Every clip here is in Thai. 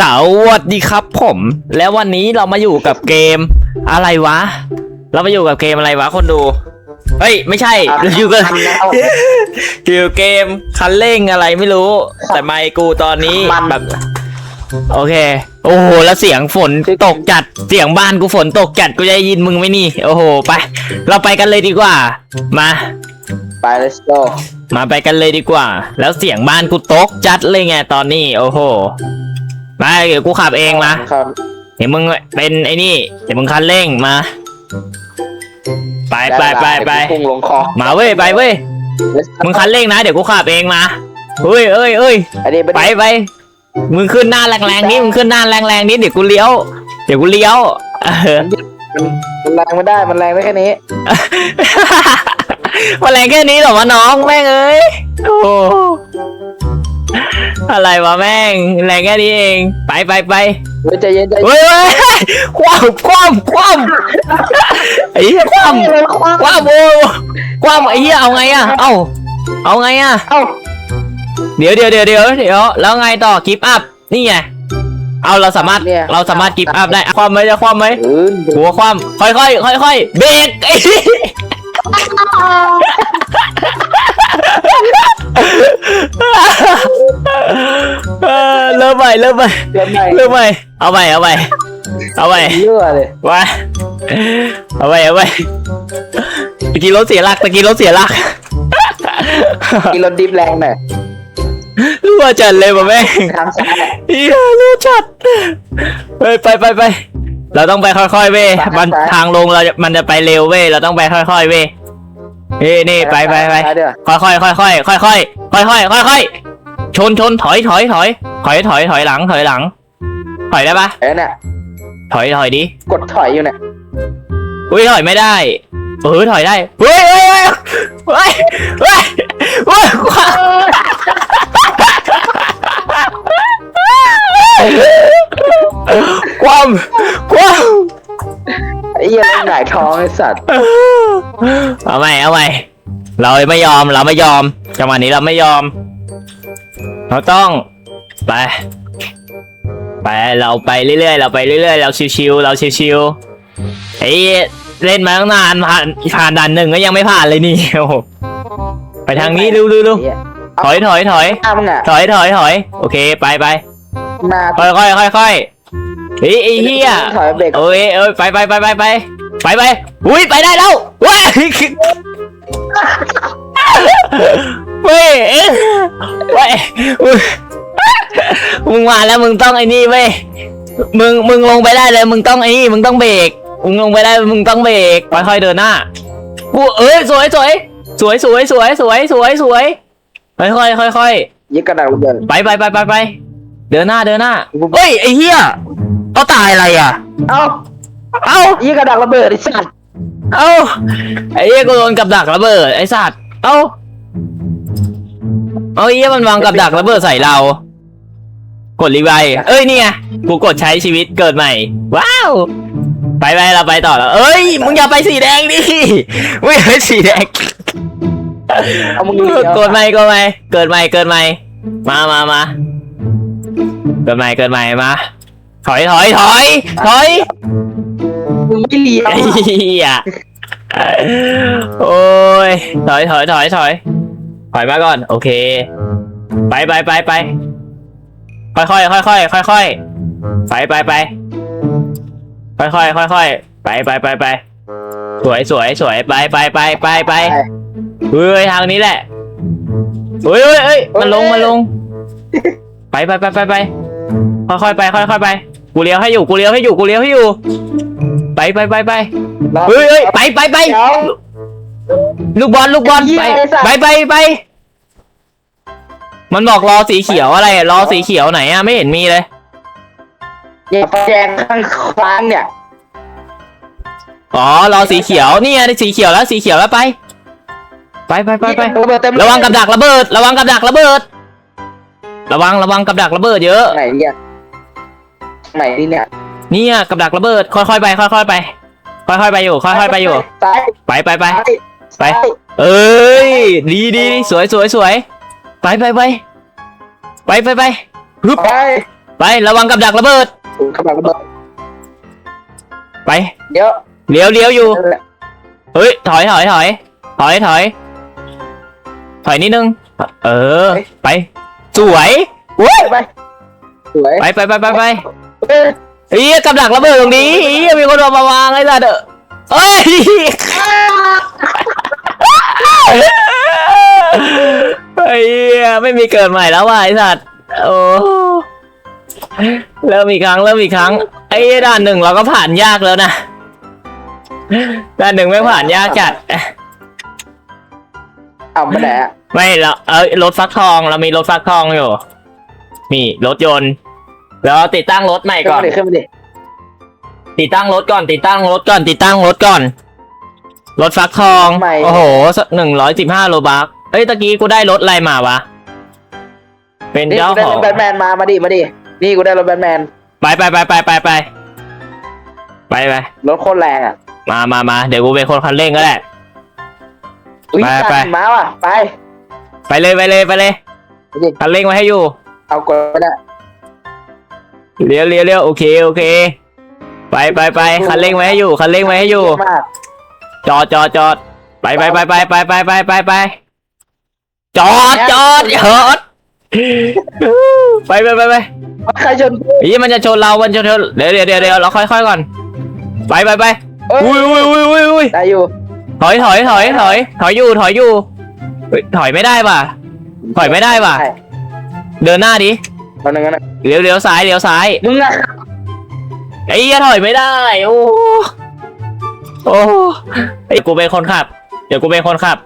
สวัสดีครับผม แล้ววันนี้เรามาอยู่กับเกมอะไรวะ เรามาอยู่กับเกมอะไรวะคนดู เฮ้ย ไม่ใช่เราอยู่กับทำแล้วอยู่เกมคันเร่งอะไรไม่รู้ แต่ไมค์กูตอนนี้มันแบบ โอเค โอ้โห แล้วเสียงฝนตกจัด เสียงบ้านกูฝนตกจัด กูจะได้ยินมึงไหมนี่ โอ้โห ไป เราไปกันเลยดีกว่า มาไป let's go มาไปกันเลยดีกว่า แล้วเสียงบ้านกูตกจัดเลยไงตอนนี้ โอ้โห มาเดี๋ยวกูขับเองมาครับ เดี๋ยวมึงเป็นไอ้นี่เดี๋ยวมึงคันเร่งมา ไปไปไปไปเดี๋ยวกูพุ่งลงคอมาเว้ยไปเว้ย Let's go มึงคันเร่งนะเดี๋ยวกูขับเองมาเอ้ยเอ้ยเอ้ยอันนี้ไปไปมึงขึ้นหน้าแรงๆนี้มึงขึ้นหน้าแรงๆนี้เดี๋ยวกูเลี้ยว เดี๋ยวกูเลี้ยวเออมันแรงไม่ได้มันแรงได้แค่นี้มาแรงแค่นี้เหรอวะน้องแม่งเอ้ยโอ้โห อะไรวะแม่งแรงแค่นี้เอง ไปไปไปเฮ้ยใจเย็นใจเย็นเฮ้ยเฮ้ยคว่ำคว่ำคว่ำไอ้เหี้ยคว่ำเฮ้ยคว้าคว่ำโอ้คว่ำไอ้เหี้ยเอาไงอะเอ้าเอาไงอะเอ้าเดี๋ยวเดี๋ยวเดี๋ยวเดี๋ยวเดี๋ยวแล้วไงต่อกิฟต์อัพนี่ไงเอาเราสามารถเราสามารถกิฟต์อัพได้คว่ำไหมจะคว่ำไหมอืนหัวคว่ำค่อยค่อยค่อยค่อยๆเบรกไอ้ เริ่มใหม่เริ่มใหม่เริ่มใหม่ เริ่มใหเอาใหม่เอาใหม่เอาใหม่เลื่เลยว่าเอาใหม่เอาใหม่ตะกี้รถเสียหลักตะกี้รถเสียหลักตะกี้รถดิฟแรงหน่อยรั่วจัดเลยป่ะแม่ยเฮียรั่วจัดไปไปไปไปเราต้องไปค่อยๆเว้ยทางลงเราจะมันจะไปเร็วเว้ยเราต้องไปค่อยๆเว้ยนี่นี่ไปไปไปค่อยๆค่อยๆค่อยๆค่อยๆค่อยๆ ชนชนถอยถอยถอยถอยถอยถอยหลังถอยหลัง ถอยได้ปะเอ้ยเนี่ยถอยถอยดิกดถอยอยู่เนี่ยอุ้ยถอยไม่ได้เออถอยได้เฮ้ยเฮ้ยเฮ้ยเฮ้ยเฮ้ยเฮ้ยความความไอ้เหี้ยแม่งหงายท้องไอ้สัตว์เอาใหม่เอาใหม่เราไม่ยอมเราไม่ยอมจังหวะนี้เราไม่ยอม เราต้องไป ไปเราไปเรื่อยๆเราไปเรื่อยๆเราชิวๆเราชิวๆไอ้เล่นมาตั้งนานผ่านผ่านด่านหนึ่งก็ยังไม่ผ่านเลยนี่โอ้โหไปทางนี้เร็วๆไอ้เหี้ยๆถอยถอยถอยหน้ามึงอะถอยถอยถอยโอเคไปไปหน้าค่อยค่อยค่อยค่อยเฮ้ยไอ้เหี้ยถอยเบรกเอ้ยเอ้ยไปไปไปไปไปไปไปอุ้ยไปได้แล้วว้าย เว้ยเอ้ยเว้ยมึงมึงมาแล้วมึงต้องไอ้นี่เว้ยมึงมึงลงไปได้เลย มึงต้องไอ้นี่มึงต้องเบรกมึงลงไปได้มึงต้องเบรกค่อยๆเดินหน้ากูเอ้ยสวยสวยสวยสวยสวยสวยสวยสวยค่อยค่อยค่อยค่อยยึดกระดาษระเบิดไปไปไปไปไปเดินหน้าเดินหน้าเฮ้ยไอ้เหี้ยเขาตายอะไรอะ เอ้าเอ้ายึดกระดาษระเบิดไอ้สัตว์เอ้าไอ้เหี้ยกูโดนกับดักระเบิดไอ้สัตว์เอ้า เอาไอ้เหี้ยมันวางกับดักระเบิดใส่เรา กดรีไวล์เอ้ยนี่ไงกูกดใช้ชีวิตเกิดใหม่ ว้าว ไปไปเราไปต่อแล้ว เอ้ย มึงอย่าไปสีแดงดิมึงอย่าไปสีแดง เอามึงเลี้ยวกดใหม่กดใหม่เกิดใหม่เกิดใหม่ มามามาเกิดใหม่เกิดใหม่มา ถอยถอยถอยถอย มึงไม่เลี้ยวไอ้เหี้ยโอ้ย ถอยถอยถอยถอย ถอยมาก่อน โอเค ไปไปไปไปค่อยค่อยค่อยค่อยค่อยค่อยไปไปไปค่อยค่อยค่อยค่อยไปไปไปไปสวยสวยสวยไปไปไปไปไปเฮ้ยทางนี้แหละเฮ้ยเฮ้ยเฮ้ยมันลงมันลง ไปไปไปไปไปค่อยค่อยไปค่อยค่อยไป กูเลี้ยวให้อยู่กูเลี้ยวให้อยู่กูเลี้ยวให้อยู่ ไปไปไปไปเฮ้ยเฮ้ยไปไปไปเดี๋ยวลูกบอลลูกบอลไอ้เหี้ไปยไอ้สัตว์ไปไปไป มันบอกรอสีเขียวอะไรอะรอสีเขียวไหนอะไม่เห็นมีเลย อย่าไฟแดงข้างคว้างเนี่ยอ๋อรอสีเขียวนี่ไงสีเขียวแล้วสีเขียวแล้วไป ไปไปไปไประเบิดเต็มระวังกับดักระเบิด ระวังกับดักระเบิด ระวังระวังกับดักระเบิดเยอะไหนเนี่ยไหนนี่เนี่ยเนี่ยกับดักระเบิด ค่อยๆไปค่อยๆไป ค่อยๆไปอยู่ ค่อยๆไปอยู่ ซ้ายไปไปไปซ้ายไป ซ้ายเอ้ย ดีดีดีสวยสวยสวย ไปไปไปไปไปไปฮึบไปไประวังกับดักระเบิดกำลังระเบิดไปเดี๋ยวเลี้ยวเลี้ยวอยู่ นั่นแหละเฮ้ยถอยถอยถอยถอยถอยถอยนิดนึง เออ ไป สวยเว้ยไปสวยไปไปไปไปไปเอ้ยเฮ้ยกับดักระเบิดตรงนี้เฮ้ยมีคนเอามาวางไอ้สัตว์เด้อเอ้ย ไม่มีเกิดใหม่แล้วว่ะไอ้สัตว์โอ้เริ่มอีกครั้งเริ่มอีกครั้งไอ้ด่านหนึ่งเราก็ผ่านยากแล้วนะด่านหนึ่งไม่ผ่านยากจัดเอาไปไหนอะไม่เราเอ้ยรถฟักทองเรามีรถฟักทองอยู่มีรถยนต์ แล้วติดตั้งรถใหม่ขึ้นก่อมานดิขึ้นมาดิติดตั้งรถก่อน ติดตั้งรถก่อน ติดตั้งรถก่อน รถฟักทอง โอ้โหหนึ่งร้อยสิบห้าโลบักเอ้ยตะกี้กูได้รถอะไรมาวะ เป็นนี่เจ้ากูได้ขรองถแบทแมนมา มาดิ มาดิ นี่กูได้รถแบทแมน ไปไปไปไปไปไปไปไปรถโคตรแรงอะมามามาเดี๋ยวกูเป็นคนคันเร่งก็ได้ อุ้ยไปจัไปดมาว่ะ ไป ไปเลยไปเลยไปเลยไปดิคันเร่งไว้ให้อยู่ เอากดไปได้เลี้ยวเลี้ยวเลี้ยวโอเคโอเค ไปไปไปคันเร่งไว้ให้อยู่คันเร่งไว้ให้อยู่ มากจอดจอดจอดไปไปไปไปไปไปไปไปไปจอดจอดจอด ไปไปไปไปใครชนอีมันจะชนเรา มันจะชนเดี๋ยวเดี๋ยวเดี๋ยวเดี๋ยวเราค่อยๆก่อน ไปไปไปเอ้ยอุ้ยอุ้ยอุ้ยอุ้ยอุ้ยได้อยู่ถอยถอยถอยถอยถอยอยู่ถอยอยู่เฮ้ยถอยไม่ได้ป่ะ ถอยไม่ได้ว่ะใช่เดินหน้าดิตอนนึงนะเลี้ยวเลี้ยวซ้ายเลี้ยวซ้ายมึงอะไอ้เหี้ยถอยไม่ได้ โอ้โอ้ไอ้กูเป็นคนขับ เดี๋ยวกูเป็นคนขับ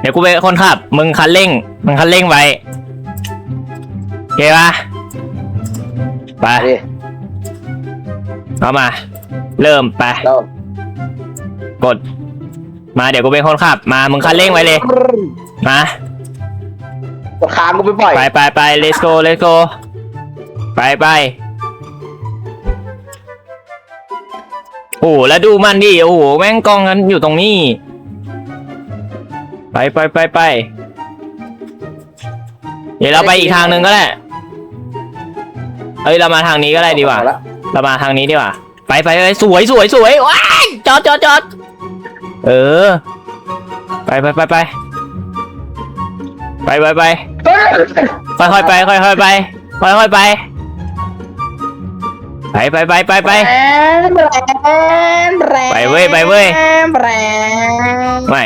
เดี๋ยวกูเป็นคนขับ มึงคันเร่ง มึงคันเร่งไว้โอเคปะไป ดิเอามา เริ่มไป เรากด มาเดี๋ยวกูเป็นคนขับ มามึงคันเร่งไว้เลย มา กดค้างกูไปปล่อยไปไปไป let's go let's go ไปไปโอ้โหแล้วดูมันดิโอ้โหแม่งกล้องกันอยู่ตรงนี้ ไปไปไปไปเดี๋ยวเราไปอีกทางหนึ่งก็ได้เอ้ยเรามาทางนี้ก็ได้ดีกว่าเอละเรามาทางนี้ดีกว่า ไปไปไปสวยสวยสวยว้ายจอดจอดจอดเออ ไปไปไปไปไปไปไปเฮ้ยค่อยๆไปค่อยๆไปค่อยๆไป ไปไปไปไปไปแรงแรงแรงไปเว้ยไปเว้ยแรงแหม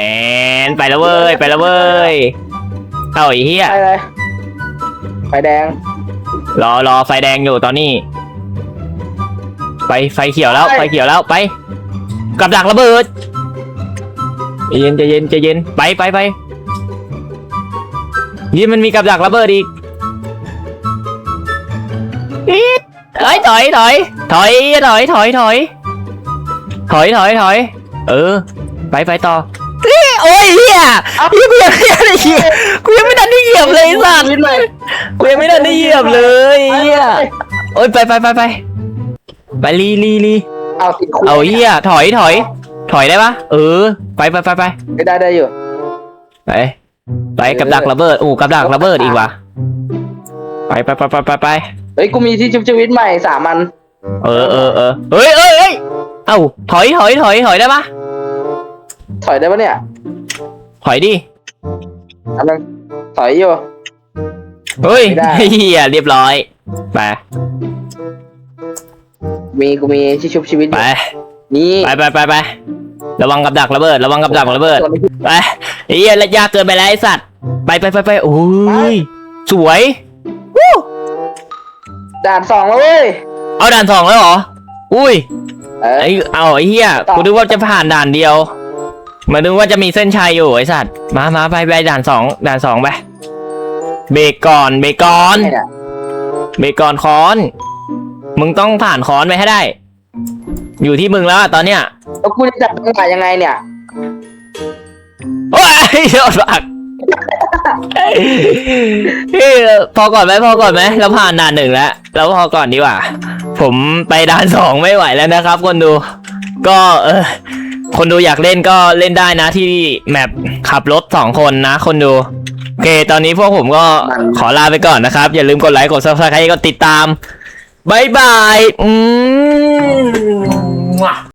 นไปแล้วเว้ยไปแล้วเว้ยเอ้าไอ้เหี้ยไปเลยไฟแดงรอรอไฟแดงอยู่ตอนนี้ ไปไฟเขียวแล้วไปไฟเขียวแล้วไป กับดักระเบิดใจเย็นใจเย็นใจเย็นไปไปไปยี่มันมีกับดักระเบิดอีก ถอยถอยถอยถอยถอยถอยถอยถอยถอยเออ ไปไปต่อเอ้ยโอ้ยเฮียเฮียกูยังไม่ได้เหยียบกูยังไม่ทันได้เหยียบเลยไอ้สัตว์นิดเลยกูยังไม่ทันได้เหยียบเลยเฮียโอ้ยไปไปไปไปไปลีลีลีเอาติดคุกเอาเฮียถอยถอยถอยได้ปะเออ ไปไปไปไปไม่ได้ได้อยู่ไปไปกับดักระเบิดอู้กับดักระเบิดอีกว่ะไปไปไปไปไปไป เฮ้ยกูมีที่ชุบชีวิตใหม่สามอันเออเออเออเฮ้ยเอ้ยเอ้ยเอ้าถอยถอยถอยถอยได้ปะถอยได้ปะเนี่ยถอยดิอันนึงถอยอยู่ เฮ้ยไม่ได้ เฮียเรียบร้อยไปมีกูมีที่ชุบชีวิตอไปยู่นี่ไปไปไปไประวังกับดักระเบิดระวังกับดักระเบิดส่วนนี้ ไปไอ้เหี้ยและยากเกินไปแล้วไอ้สัตว์ไปไปไปไปโอ้ยสวยวู้ ด่านสองแล้วเว้ย เอาด่านสองแล้วเหรอ อุ้ย เออ ไอ้เอาไอ้เหี้ยต่อ กูนึกว่าจะผ่านด่านเดียวมานึกว่าจะมีเส้นชัยอยู่ไอ้สัตว์ มามาไปไปด่านสองด่านสองไป เบรกก่อนเบรกก่อนไอ้เนี่ย เบรกก่อนค้อน มึงต้องผ่านค้อนไปให้ได้ อยู่ที่มึงแล้วอะตอนเนี้ยแล้วกูจะจับจังหวะยังไงเนี่ย โอ้ยโดนบักเฮ้ย พอก่อนไหมพอก่อนไหมเราผ่านด่านหนึ่งแล้วเราพอก่อนดีกว่า ผมไปด่านสองไม่ไหวแล้วนะครับ คนดู ก็เออคนดูอยากเล่นก็เล่นได้นะที่แมปขับรถสองคนนะ คนดู โอเค ตอนนี้พวกผมก็ขอลาไปก่อนนะครับ อย่าลืมกดไลค์กด subscribe กดติดตามบายบาย อืม